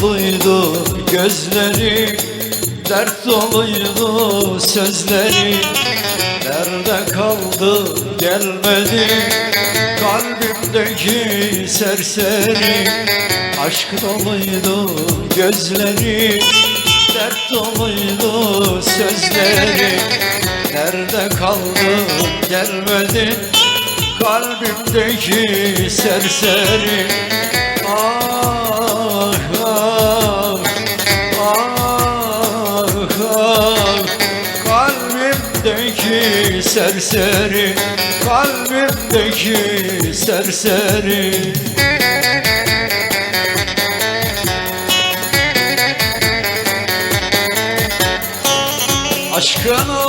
doluydu gözleri Dert doluydu sözleri. Nerede kaldı gelmedi Kalbimdeki serseri. Aşk doluydu gözleri Dert doluydu sözleri. Nerede kaldı gelmedi Kalbimdeki serseri? Ah! Kalbimdeki serseri Kalbimdeki serseri. Aşkını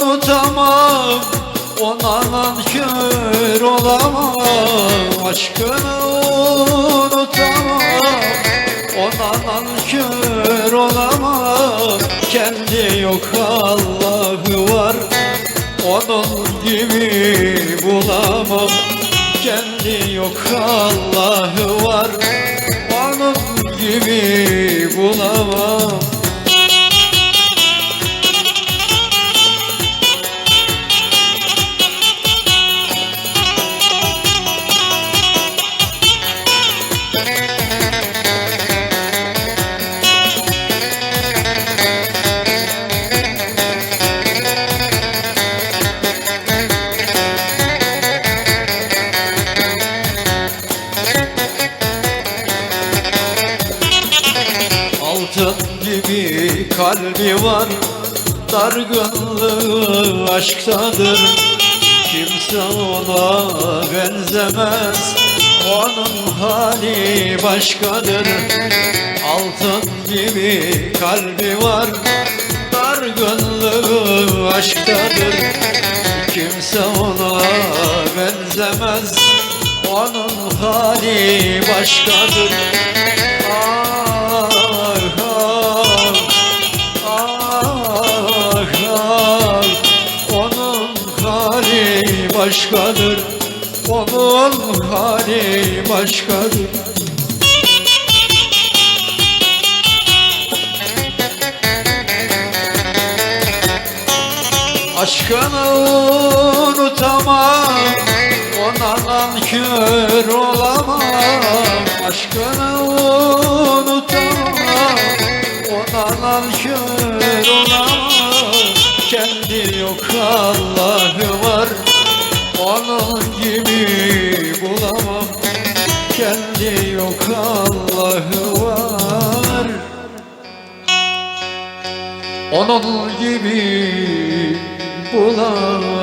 unutamam Ona nankör olamam. Aşkını unutamam Ona nankör olamam. Kendi yok Allah'ı var Onun gibi bulamam. Kendi yok Allah'ı var Onun gibi bulamam Altın gibi kalbi var Dargınlığı aşktadır. Kimse ona benzemez Onun hali başkadır. Altın gibi kalbi var Dargınlığı aşktadır. Kimse ona benzemez Onun hali başkadır. Ah başkadır. Onun hali başkadır. Aşkını unutamam Ona nankör olamam. Aşkını unutamam Ona nankör olamam. Kendi yok Allah'ı var Onun gibi bulamam. Kendi yok Allah'ı var. Onun gibi bulamam